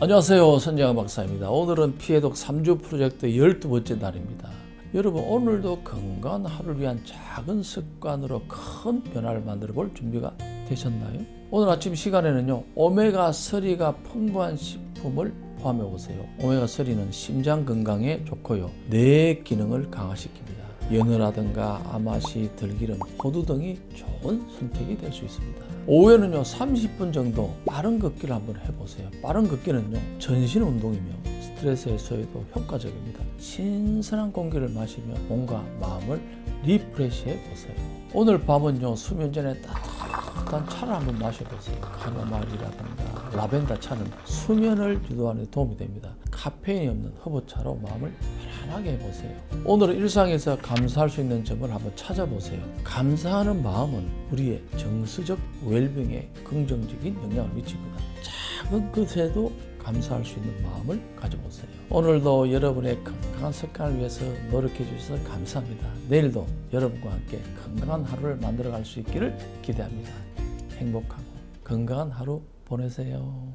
안녕하세요. 선재영 박사입니다. 오늘은 피해독 3주 프로젝트 12번째 날입니다. 여러분 오늘도 건강한 하루를 위한 작은 습관으로 큰 변화를 만들어 볼 준비가 되셨나요? 오늘 아침 시간에는요 오메가3가 풍부한 식품을 포함해 보세요. 오메가3는 심장 건강에 좋고요 뇌 기능을 강화시킵니다. 연어라든가 아마시, 들기름, 호두 등이 좋은 선택이 될 수 있습니다. 오후에는요 30분 정도 빠른 걷기를 한번 해보세요. 빠른 걷기는요 전신 운동이며 스트레스 해소에도 효과적입니다. 신선한 공기를 마시며 몸과 마음을 리프레시해 보세요. 오늘 밤은요 수면 전에 따뜻한 차를 한번 마셔보세요. 카모마일이라든가 라벤더 차는 수면을 유도하는 데 도움이 됩니다. 카페인이 없는 허브차로 마음을 편안하게 해보세요. 오늘 일상에서 감사할 수 있는 점을 한번 찾아보세요. 감사하는 마음은 우리의 정서적 웰빙에 긍정적인 영향을 미칩니다. 작은 것에도 감사할 수 있는 마음을 가져보세요. 오늘도 여러분의 건강한 습관을 위해서 노력해 주셔서 감사합니다. 내일도 여러분과 함께 건강한 하루를 만들어 갈 수 있기를 기대합니다. 행복하고 건강한 하루 보내세요.